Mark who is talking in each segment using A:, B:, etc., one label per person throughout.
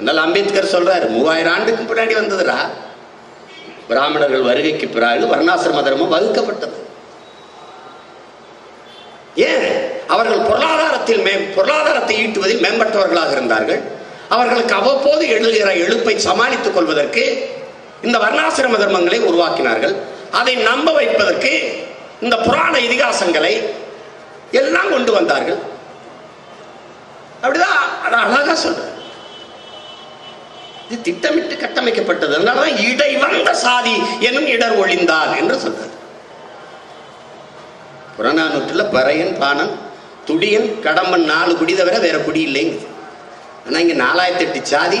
A: என்னால் அம்பேத்கர் சொல்றாரு மூவாயிரம் ஆண்டுக்கு முன்னாடி வந்ததுரா பிராமணர்கள் வருகைக்கு பிறகு வர்ணாசிரம தர்மம் வகுக்கப்பட்டது ஏன் அவர்கள் பொருளாதாரத்தில் மே பொருளாதாரத்தை ஈட்டுவதில் மேம்பட்டவர்களாக இருந்தார்கள் அவர்களுக்கு அவ்வப்போது எழுகிற எழுப்பை சமாளித்துக் கொள்வதற்கு இந்த வர்ணாசிரம தர்மங்களை உருவாக்கினார்கள் அதை நம்ப வைப்பதற்கு இந்த புராண இதிகாசங்களை எல்லாம் கொண்டு வந்தார்கள் அப்படிதான் அழகா சொல்ற இது திட்டமிட்டு கட்டமைக்கப்பட்டது இடை வந்த சாதி எனும் இடர் ஒழிந்தார் என்று சொல்றார் புறநானூற்றில் பறையன் பானன் துடியன் கடம்பன் நாலு குடி தவிர வேற குடி இல்லைங்க ஆனால் இங்கே நாலாயிரத்தி எட்டு சாதி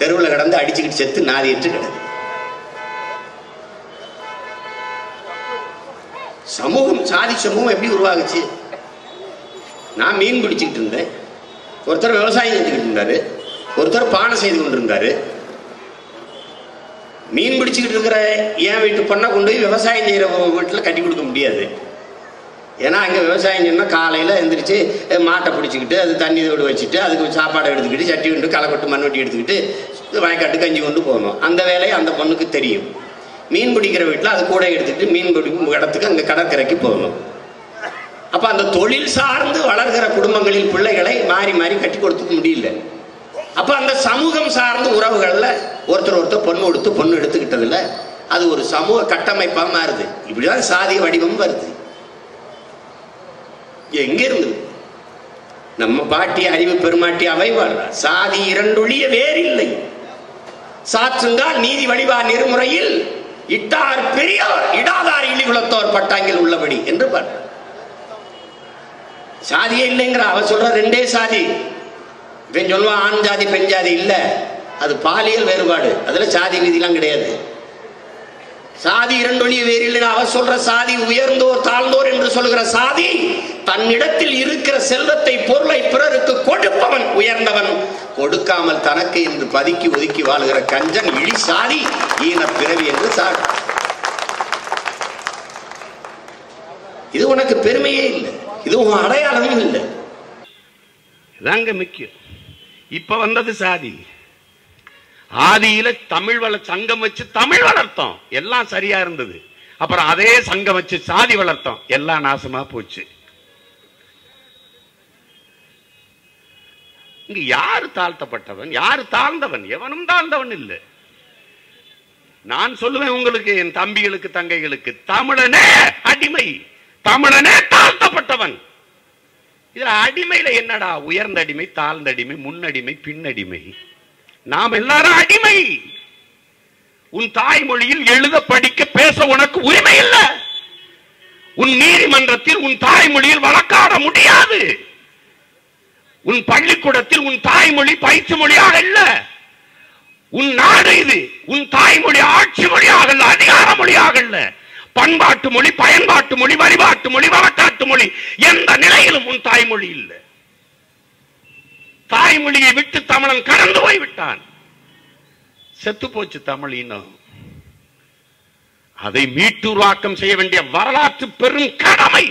A: தெருவில் கடந்து அடிச்சுக்கிட்டு செத்து நாதி என்று கிடையாது சமூகம் சாதி சமூகம் எப்படி உருவாகுச்சு நான் மீன் பிடிச்சிக்கிட்டு இருந்தேன் ஒருத்தர் விவசாயம் செஞ்சுக்கிட்டு இருந்தாரு ஒருத்தர் பானை செய்து கொண்டிருந்தாரு மீன் பிடிச்சிக்கிட்டு இருக்கிற ஏன் வீட்டு பொண்ணை கொண்டு போய் விவசாயம் செய்கிற வீட்டில் கட்டி கொடுக்க முடியாது ஏன்னா அங்கே விவசாயம் சொன்னால் காலையில் எழுந்திரிச்சு மாட்டை பிடிச்சிக்கிட்டு அது தண்ணி தோடு வச்சுட்டு அதுக்கு சாப்பாடு எடுத்துக்கிட்டு சட்டி கொண்டு மண் மண்வெட்டி எடுத்துக்கிட்டு வயக்காட்டு கஞ்சி கொண்டு போகணும் அந்த வேலையை அந்த பொண்ணுக்கு தெரியும் மீன் பிடிக்கிற வீட்டில் அது கூட எடுத்துக்கிட்டு மீன் பிடிக்கும் இடத்துக்கு அங்கே கடற்கரைக்கு போகணும் அப்போ அந்த தொழில் சார்ந்து வளர்கிற குடும்பங்களில் பிள்ளைகளை மாறி மாறி கட்டி கொடுத்துக்க முடியல அப்ப அந்த சமூகம் சார்ந்த உறவுகள்ல ஒருத்தர் ஒருத்தர் பொண்ணு கொடுத்து பொண்ணு எடுத்துக்கிட்டது இல்ல அது ஒரு சமூக கட்டமைப்பா மாறுது இப்படிதான் சாதிய வடிவம் வருது எங்க இருந்து நம்ம பாட்டி அறிவு பெருமாட்டி அவை சாதி இரண்டொழிய வேறில்லை சாற்றுந்தால் நீதி வடிவா நெறிமுறையில் இட்டார் பெரியார் இடாதார் இழிகுலத்தோர் பட்டாங்கில் உள்ளபடி என்று பாரு சாதியே இல்லைங்கிற அவ சொல்ற ரெண்டே சாதி இப்போ சொல்லுவான் ஆண் ஜாதி பெண் ஜாதி இல்லை அது பாலியல் வேறுபாடு அதில் சாதி விதிலாம் கிடையாது சாதி இரண்டொழிய வேறு இல்லைன்னா அவர் சொல்ற சாதி உயர்ந்தோர் தாழ்ந்தோர் என்று சொல்கிற சாதி தன்னிடத்தில் இருக்கிற செல்வத்தை பொருளை பிறருக்கு கொடுப்பவன் உயர்ந்தவன் கொடுக்காமல் தனக்கு என்று பதுக்கி ஒதுக்கி வாழுகிற கஞ்சன் இழி சாதி ஈன பிறவி என்று சாதி இது உனக்கு பெருமையே இல்லை இது உன் அடையாளமும் இல்லை
B: இதாங்க முக்கியம் இப்ப வந்தது சாதி ஆதியில தமிழ் வள சங்கம் வச்சு தமிழ் வளர்த்தோம் எல்லாம் சரியா இருந்தது அப்புறம் அதே சங்கம் வச்சு சாதி வளர்த்தோம் எல்லாம் நாசமா போச்சு இங்க யாரு தாழ்த்தப்பட்டவன் யாரு தாழ்ந்தவன் எவனும் தாழ்ந்தவன் இல்லை நான் சொல்லுவேன் உங்களுக்கு என் தம்பிகளுக்கு தங்கைகளுக்கு தமிழனே அடிமை தமிழனே தாழ்த்தப்பட்டவன் இதுல அடிமையில என்னடா உயர்ந்த அடிமை தாழ்ந்த அடிமை முன்னடிமை பின்னடிமை நாம் எல்லாரும் அடிமை உன் தாய்மொழியில் எழுத படிக்க பேச உனக்கு உரிமை இல்லை உன் நீதிமன்றத்தில் உன் தாய்மொழியில் வழக்காட முடியாது உன் பள்ளிக்கூடத்தில் உன் தாய்மொழி பயிற்சி மொழியாக இல்ல உன் நாடு இது உன் தாய்மொழி ஆட்சி மொழியாக இல்ல அதிகார மொழியாக இல்லை பண்பாட்டு மொழி பயன்பாட்டு மொழி வழிபாட்டு மொழி வழக்காட்டு மொழி எந்த நிலையிலும் உன் தாய்மொழி இல்லை தாய்மொழியை விட்டு தமிழன் கடந்து போய் விட்டான் செத்து போச்சு தமிழ் இன்னும் அதை மீட்டுருவாக்கம் செய்ய வேண்டிய வரலாற்று பெரும் கடமை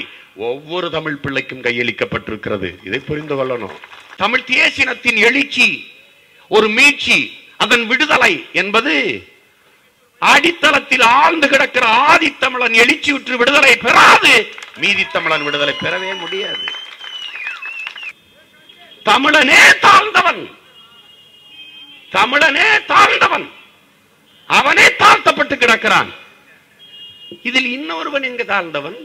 B: ஒவ்வொரு தமிழ் பிள்ளைக்கும் கையளிக்கப்பட்டிருக்கிறது இதை புரிந்து கொள்ளணும் தமிழ் தேசினத்தின் எழுச்சி ஒரு மீட்சி அதன் விடுதலை என்பது அடித்தளத்தில் ஆழ்ந்து கிடக்கிற ஆதித்தமிழன் எழுச்சி விட்டு விடுதலை பெறாது மீதி தமிழன் விடுதலை பெறவே முடியாது தமிழனே தாழ்ந்தவன் தமிழனே தாழ்ந்தவன் அவனே தாழ்த்தப்பட்டு கிடக்கிறான் இதில் இன்னொருவன் இங்கு தாழ்ந்தவன்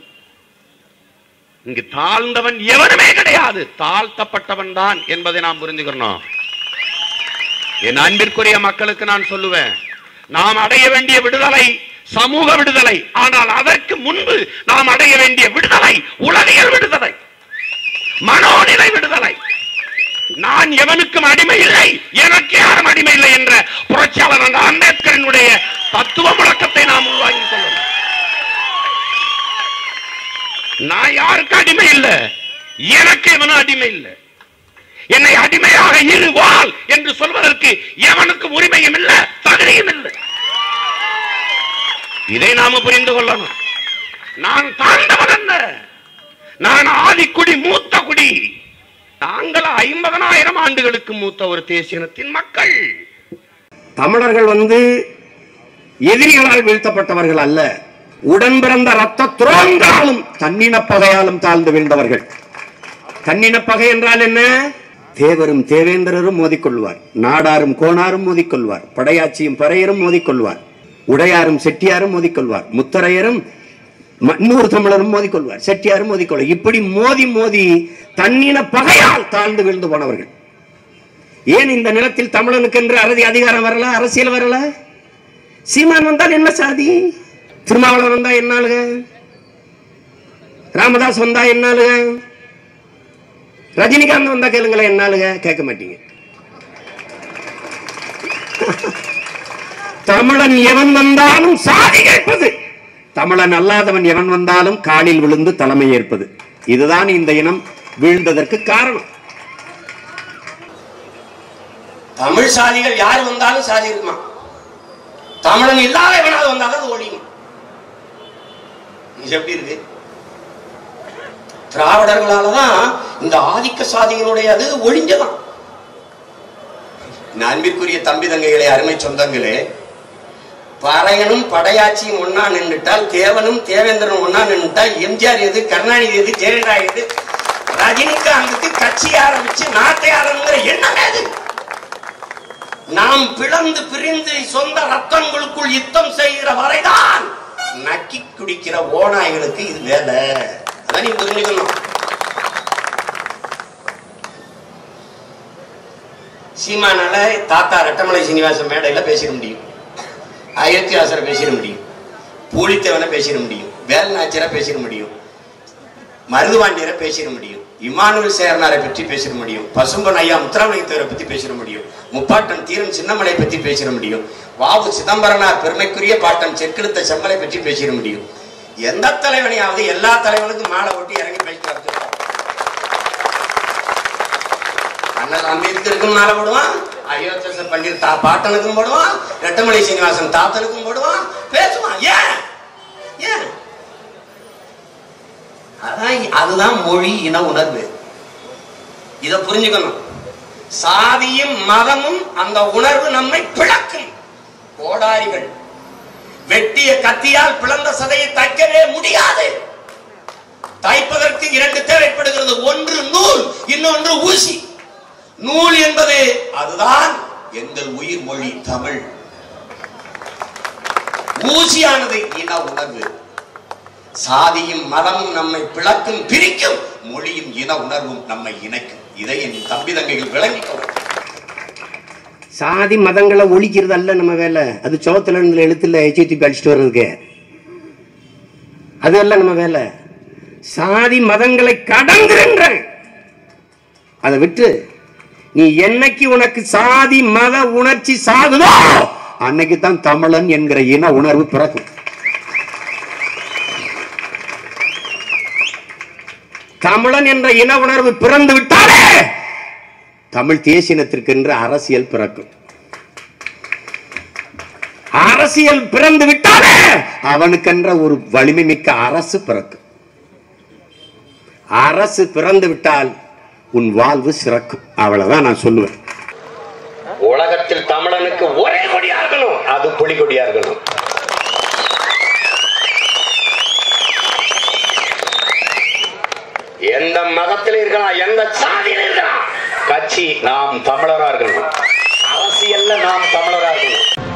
B: இங்கு தாழ்ந்தவன் எவனுமே கிடையாது தாழ்த்தப்பட்டவன் தான் என்பதை நாம் புரிஞ்சுக்கிறோம் என் அன்பிற்குரிய மக்களுக்கு நான் சொல்லுவேன் நாம் அடைய வேண்டிய விடுதலை சமூக விடுதலை ஆனால் அதற்கு முன்பு நாம் அடைய வேண்டிய விடுதலை உளவியல் விடுதலை மனோநிலை விடுதலை நான் எவனுக்கும் அடிமை இல்லை எனக்கு யாரும் அடிமை இல்லை என்ற புரட்சியாளர் அம்பேத்கரனுடைய தத்துவ முழக்கத்தை நாம் உருவாக்கி கொள்ளும் நான் யாருக்கு அடிமை இல்லை எனக்கு எவனும் அடிமை இல்லை என்னை அடிமையாக இருவாள் என்று சொல்வதற்கு எவனுக்கும் உரிமையும் இல்லை தகுதியும் இல்லை இதை நாம புரிந்து கொள்ளணும் நான் தாழ்ந்தவன் அல்ல நான் ஆதிக்குடி மூத்த குடி நாங்கள் ஐம்பதனாயிரம் ஆண்டுகளுக்கு மூத்த ஒரு தேசியனத்தின் மக்கள் தமிழர்கள் வந்து எதிரிகளால் வீழ்த்தப்பட்டவர்கள் அல்ல உடன் பிறந்த ரத்த துரோகங்களாலும் தன்னின பகையாலும் தாழ்ந்து வீழ்ந்தவர்கள் தன்னின பகை என்றால் என்ன தேவரும் தேவேந்திரரும் மோதிக்கொள்வார் நாடாரும் கோணாரும் மோதிக்கொள்வார் படையாட்சியும் பறையரும் மோதிக்கொள்வார் உடையாரும் செட்டியாரும் மோதிக்கொள்வார் முத்தரையரும் இன்னொரு தமிழரும் மோதிக்கொள்வார் செட்டியாரும் மோதிக்கொள்வார் இப்படி மோதி மோதி தன்னின பகையால் தாழ்ந்து விழுந்து போனவர்கள் ஏன் இந்த நிலத்தில் தமிழனுக்கு என்று அறுதி அதிகாரம் வரல அரசியல் வரல சீமான் வந்தால் என்ன சாதி திருமாவளவன் வந்தா என்ன ராமதாஸ் வந்தா என்ன ரஜினிகாந்த் வந்தா கேளுங்களேன் என்னாலுங்க கேட்க மாட்டீங்க தமிழன் எவன் வந்தாலும் சாதி கேட்பது தமிழன் அல்லாதவன் எவன் வந்தாலும் காலில் விழுந்து தலைமை ஏற்பது இதுதான் இந்த இனம் வீழ்ந்ததற்கு காரணம் தமிழ் சாதிகள் யார் வந்தாலும் சாதி இருக்குமா தமிழன் இல்லாத எவனாவது வந்தாலும் ஓடிங்க எப்படி இருக்கு திராவிடர்களால தான் இந்த ஆதிக்க சாதிகளுடைய அது ஒழிஞ்சதான் அன்பிற்குரிய தம்பி தங்கைகளே அருமை சொந்தங்களே பறையனும் படையாட்சியும் ஒன்னா நின்றுட்டால் தேவனும் தேவேந்திரனும் ஒன்னா நின்றுட்டால் எம்ஜிஆர் எது கருணாநிதி எது ஜெயலலிதா எது ரஜினிகாந்துக்கு கட்சி ஆரம்பிச்சு நாட்டை ஆரம்பிங்கிற எண்ணமே அது நாம் பிளந்து பிரிந்து சொந்த ரத்தங்களுக்குள் யுத்தம் செய்கிற வரைதான் நக்கி குடிக்கிற ஓநாய்களுக்கு இது வேலை అని నేను சீமானால தாத்தா ரெட்டமலை சீனிவாசன் மேடையில பேசிட முடியும் அயோத்தியாசரை பேசிட முடியும் பூலித்தேவனை பேசிட முடியும் வேலநாச்சியரை பேசிட முடியும் மருதுவாண்டியரை பேசிட முடியும் இமானுவல் சேர்னாரை பற்றி பேசிட முடியும் பசும்பன் ஐயா முத்துராமலிங்கத்தவரை பற்றி பேசிட முடியும் முப்பாட்டன் தீரன் சின்னமலை பற்றி பேசிட முடியும் வாவு சிதம்பரனார் பெருமைக்குரிய பாட்டம் செக்கெடுத்த செம்மலை பற்றி பேசிட முடியும் எந்த தலைவனையாவது எல்லா தலைவனுக்கும் மேலே ஒட்டி இறங்கி பைக் வச்சுருப்பான் அண்ணல் அம்பேத்கருக்கும் மேலே போடுவான் அயோத்தியன் பண்டிட் தா பாட்டனுக்கும் போடுவான் ரெட்டமலை சீனிவாசன் தாத்தனுக்கும் போடுவான் பேசுவான் ஏன் ஏன் அதான் அதுதான் மொழி இன உணர்வு இதை புரிஞ்சுக்கணும் சாதியும் மதமும் அந்த உணர்வு நம்மை பிளக்கும் கோடாரிகள் வெட்டிய கத்தியால் பிளந்த சதையை தைக்கவே முடியாது தைப்பதற்கு இரண்டு தேவைப்படுகிறது ஒன்று நூல் இன்னொன்று ஊசி நூல் என்பது அதுதான் எங்கள் உயிர் மொழி தமிழ் ஊசியானது இன உணர்வு சாதியும் மதமும் நம்மை பிளக்கும் பிரிக்கும் மொழியும் இன உணர்வும் நம்மை இணைக்கும் இதை என் தம்பி தங்கைகள் விளங்கிக்கொள்ள சாதி மதங்களை ஒழிக்கிறது அல்ல நம்ம வேலை அது சோத்துல இருந்து எழுத்துல எச்சி தூக்கி அடிச்சுட்டு வர்றதுக்கு அது அல்ல நம்ம வேலை சாதி மதங்களை கடந்து அதை விட்டு நீ என்னைக்கு உனக்கு சாதி மத உணர்ச்சி சாகுதோ அன்னைக்கு தான் தமிழன் என்கிற இன உணர்வு பிறக்கும் தமிழன் என்ற இன உணர்வு பிறந்து விட்டாலே தமிழ் தேசினத்திற்கென்று அரசியல் பிறக்கும் அரசியல் பிறந்து விட்டாலே அவனுக்கென்ற ஒரு வலிமை மிக்க அரசு பிறக்கும் அரசு பிறந்து விட்டால் உன் வாழ்வு சிறக்கும் அவ்வளவுதான் நான் சொல்லுவேன் உலகத்தில் தமிழனுக்கு ஒரே கொடியார்களும் அது புலிகொடியா கொடியார்களும் எந்த மதத்தில் இருக்கலாம் எந்த சாதியில் இருக்கலாம் கட்சி நாம் தமிழரார்கள் அரசியல்ல நாம் தமிழரார்கள்